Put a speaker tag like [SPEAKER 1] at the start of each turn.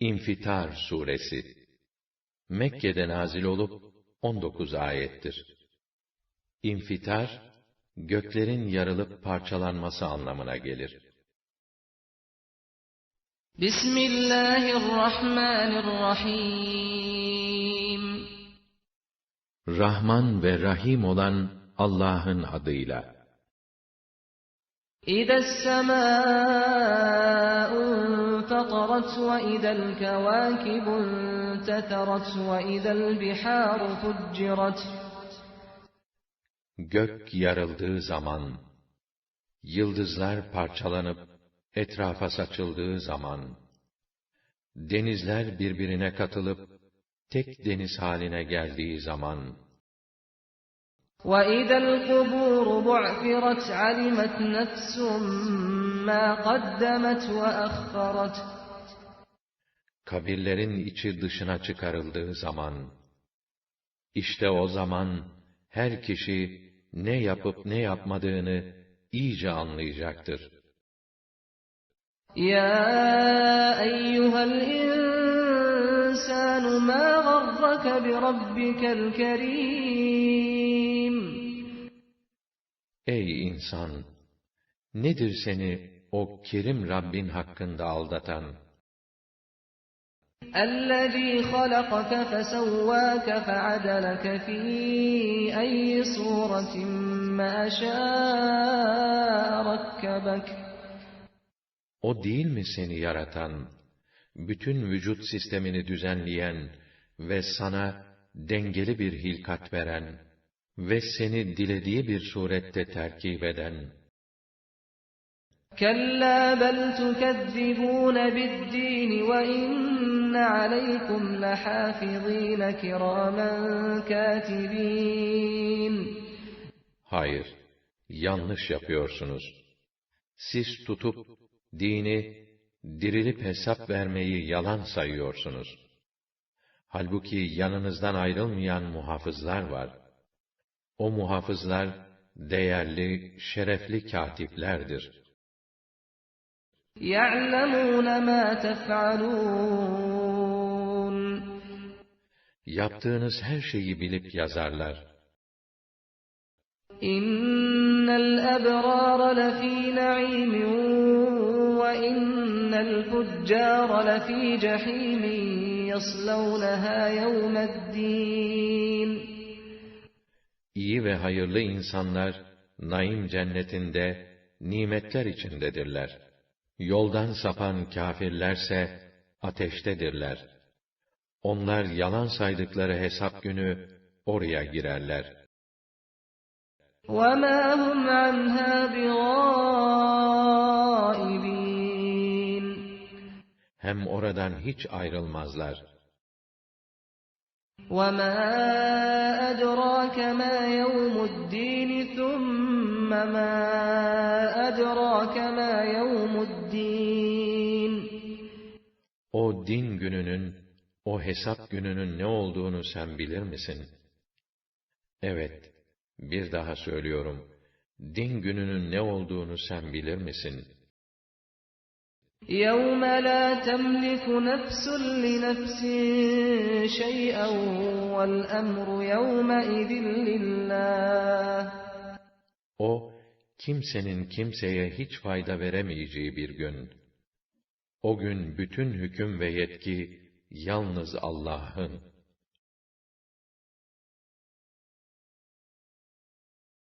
[SPEAKER 1] İnfitar suresi Mekke'de nazil olup 19 ayettir. İnfitar göklerin yarılıp parçalanması anlamına gelir.
[SPEAKER 2] Bismillahirrahmanirrahim
[SPEAKER 1] Rahman ve Rahim olan Allah'ın adıyla.
[SPEAKER 2] İdes semâ'un انفطرت وإذا الكواكب انتثرت وإذا البحار فجرت
[SPEAKER 1] Gök yarıldığı zaman, yıldızlar parçalanıp etrafa saçıldığı zaman, denizler birbirine katılıp tek deniz haline geldiği zaman,
[SPEAKER 2] وَإِذَا الْقُبُورُ بُعْثِرَتْ عَلِمَتْ نَفْسٌ مَا قَدَّمَتْ وَأَخَّرَتْ
[SPEAKER 1] Kabirlerin içi dışına çıkarıldığı zaman, işte o zaman her kişi ne yapıp ne yapmadığını iyice anlayacaktır.
[SPEAKER 2] Ya eyyuhel insanu ma garraka bi rabbikel kerim
[SPEAKER 1] Ey insan! Nedir seni o kerim Rabbin hakkında aldatan?
[SPEAKER 2] اَلَّذ۪ي خَلَقَكَ فَسَوَّاكَ فَعَدَلَكَ ف۪ي اَيِّ صُورَةٍ مَا شَاءَ رَكَّبَكَ
[SPEAKER 1] O değil mi seni yaratan, bütün vücut sistemini düzenleyen ve sana dengeli bir hilkat veren ve seni dilediği bir surette terkip eden,
[SPEAKER 2] كَلَّا بَلْ تُكَذِّبُونَ بِالدِّينِ وَإِنَّ عَلَيْكُمْ لَحَافِظِينَ كِرَامًا كَاتِبِينَ
[SPEAKER 1] Hayır, yanlış yapıyorsunuz. Siz tutup, dini, dirilip hesap vermeyi yalan sayıyorsunuz. Halbuki yanınızdan ayrılmayan muhafızlar var. O muhafızlar, değerli, şerefli katiplerdir.''
[SPEAKER 2] يَعْلَمُونَ مَا تَفْعَلُونَ
[SPEAKER 1] Yaptığınız her şeyi bilip yazarlar.
[SPEAKER 2] İnnel ebrar lefî na'îmin ve innel fuccar lefî cehîmin yaslawnaha yevmeddîn.
[SPEAKER 1] İyi ve hayırlı insanlar naim cennetinde nimetler içindedirler. Yoldan sapan kâfirlerse ateştedirler. Onlar yalan saydıkları hesap günü oraya girerler.
[SPEAKER 2] وَمَا هُمْ عَنْهَا
[SPEAKER 1] Hem oradan hiç ayrılmazlar.
[SPEAKER 2] وَمَا أَدْرَاكَ مَا يَوْمُ الدِّينِ ثُمَّ مَا أَدْرَاكَ مَا يَوْمُ الدِّينِ
[SPEAKER 1] O din gününün, o hesap gününün ne olduğunu sen bilir misin? Evet, bir daha söylüyorum. Din gününün ne olduğunu sen bilir misin?'
[SPEAKER 2] يَوْمَ لَا تَمْلِكُ نَفْسٌ لِنَفْسٍ شَيْئًا وَالْأَمْرُ يَوْمَئِذٍ لِلّٰهِ
[SPEAKER 1] O, kimsenin kimseye hiç fayda veremeyeceği bir gün. O gün bütün hüküm ve yetki yalnız Allah'ın.